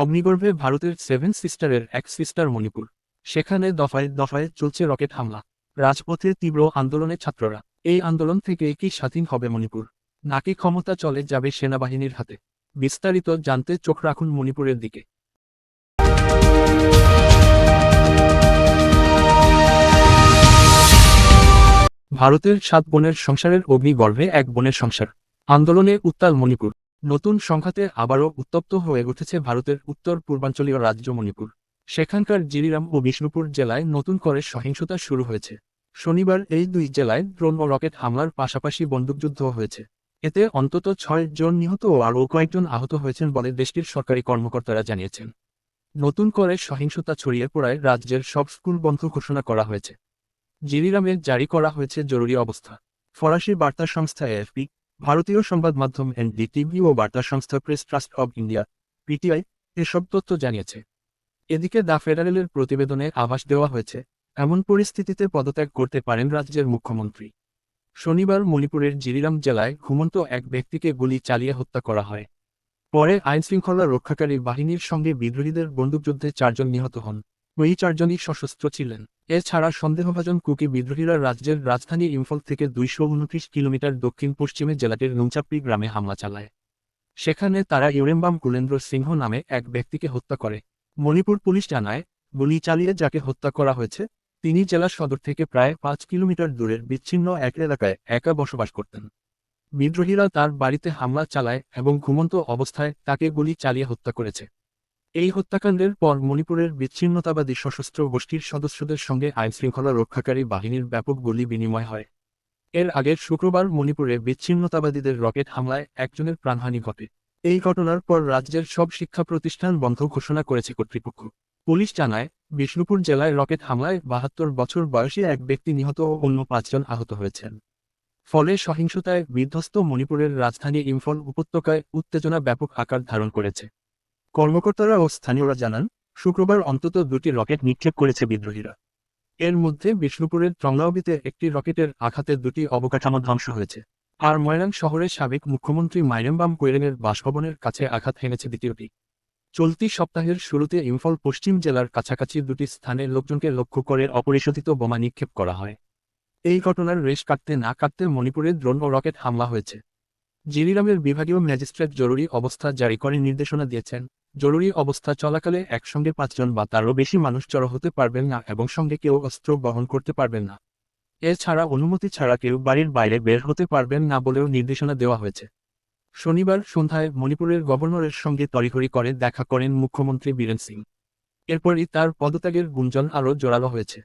অগ্নিগর্ভে ভারতের সেভেন সিস্টারের এক সিস্টার মণিপুর। সেখানে দফায় দফায় চলছে রকেট হামলা। রাজপথে তীব্র আন্দোলনে ছাত্ররা। এই আন্দোলন থেকে কি স্বাধীন হবে মণিপুর? নাকি ক্ষমতা চলে যাবে সেনাবাহিনীর হাতে? বিস্তারিত জানতে চোখ রাখুন মণিপুরের দিকে। ভারতের সাত বোনের সংসারের অগ্নিগর্ভে এক বোনের সংসার। আন্দোলনে উত্তাল মণিপুর। নতুন সংঘাতে আবারও উত্তপ্ত হয়ে উঠেছে ভারতের উত্তর পূর্বাঞ্চলীয় রাজ্য মণিপুর। সেখানকার জিরিরাম ও বিষ্ণুপুর জেলায় নতুন করে সহিংসতা শুরু হয়েছে। শনিবার এই দুই জেলায় ড্রোন ও রকেট হামলার পাশাপাশি বন্দুকযুদ্ধ হয়েছে। এতে অন্তত ছয় জন নিহত ও আরও কয়েকজন আহত হয়েছেন বলে দেশটির সরকারি কর্মকর্তারা জানিয়েছেন। নতুন করে সহিংসতা ছড়িয়ে পড়ায় রাজ্যের সব স্কুল বন্ধ ঘোষণা করা হয়েছে। জিরিরামে জারি করা হয়েছে জরুরি অবস্থা। ফরাসি বার্তা সংস্থা এএফপি ভারতীয় সংবাদ মাধ্যম এনডিটিভি ও বার্তা সংস্থা Press Trust of India, PTI, এসব তথ্য জানিয়েছে। এদিকে দ্য ফেডারেলের প্রতিবেদনে আভাস দেওয়া হয়েছে, এমন পরিস্থিতিতে পদত্যাগ করতে পারেন রাজ্যের মুখ্যমন্ত্রী। শনিবার মণিপুরের জিরিরাম জেলায় ঘুমন্ত এক ব্যক্তিকে গুলি চালিয়ে হত্যা করা হয়। পরে আইনশৃঙ্খলা রক্ষাকারী বাহিনীর সঙ্গে বিদ্রোহীদের বন্দুকযুদ্ধে চারজন নিহত হন। ওই চারজনই সশস্ত্র ছিলেন। এছাড়া সন্দেহভাজন কুকি বিদ্রোহীরা রাজ্যের রাজধানী ইম্ফল থেকে দুইশো উনত্রিশ কিলোমিটার দক্ষিণ পশ্চিমে জেলাটির নুংচাপ্পি গ্রামে হামলা চালায়। সেখানে তারা ইউরেম্বাম কুলেন্দ্র সিংহ নামে এক ব্যক্তিকে হত্যা করে। মণিপুর পুলিশ জানায়, গুলি চালিয়ে যাকে হত্যা করা হয়েছে, তিনি জেলা সদর থেকে প্রায় পাঁচ কিলোমিটার দূরের বিচ্ছিন্ন এক এলাকায় একা বসবাস করতেন। বিদ্রোহীরা তার বাড়িতে হামলা চালায় এবং ঘুমন্ত অবস্থায় তাকে গুলি চালিয়ে হত্যা করেছে। এই হত্যাকাণ্ডের পর মণিপুরের বিচ্ছিন্নতাবাদী সশস্ত্র গোষ্ঠীর সদস্যদের সঙ্গে আইনশৃঙ্খলা রক্ষাকারী বাহিনীর ব্যাপক গুলি বিনিময় হয়। এর আগের শুক্রবার মণিপুরে বিচ্ছিন্নতাবাদীদের রকেট হামলায় একজনের প্রাণহানি ঘটে। এই ঘটনার পর রাজ্যের সব শিক্ষা প্রতিষ্ঠান বন্ধ ঘোষণা করেছে কর্তৃপক্ষ। পুলিশ জানায়, বিষ্ণুপুর জেলায় রকেট হামলায় বাহাত্তর বছর বয়সী এক ব্যক্তি নিহত ও অন্য পাঁচজন আহত হয়েছেন। ফলে সহিংসতায় বিধ্বস্ত মণিপুরের রাজধানী ইম্ফল উপত্যকায় উত্তেজনা ব্যাপক আকার ধারণ করেছে। কর্মকর্তারা ও স্থানীয়রা জানান, শুক্রবার অন্তত দুটি রকেট নিক্ষেপ করেছে বিদ্রোহীরা। এর মধ্যে বিষ্ণুপুরের টংলাওবিতে একটি রকেটের আঘাতে দুটি অবকাঠামো ধ্বংস হয়েছে। আর ময়রাং শহরের সাবেক মুখ্যমন্ত্রী মাইরেমবাম কোয়েরেনের বাসভবনের কাছে আঘাত হেনেছে দ্বিতীয়টি। চলতি সপ্তাহের শুরুতে ইম্ফল পশ্চিম জেলার কাছাকাছি দুটি স্থানে লোকজনকে লক্ষ্য করে অপরিশোধিত বোমা নিক্ষেপ করা হয়। এই ঘটনার রেশ কাটতে না কাটতে মণিপুরে ড্রোন ও রকেট হামলা হয়েছে। জিরিরামের বিভাগীয় ম্যাজিস্ট্রেট জরুরি অবস্থা জারি করে নির্দেশনা দিয়েছেন জরুরি অবস্থা চলাকালে একসঙ্গে পাঁচজন বা তারও বেশি মানুষ জড়ো হতে পারবেন না এবং সঙ্গে কেউ অস্ত্র বহন করতে পারবেন না। এছাড়া অনুমতি ছাড়া কেউ বাড়ির বাইরে বের হতে পারবেন না বলেও নির্দেশনা দেওয়া হয়েছে। শনিবার সন্ধ্যায় মণিপুরের গভর্নরের সঙ্গে তড়িঘড়ি করে দেখা করেন মুখ্যমন্ত্রী বীরেন সিং। এরপরই তার পদত্যাগের গুঞ্জন আরও জোরালো হয়েছে।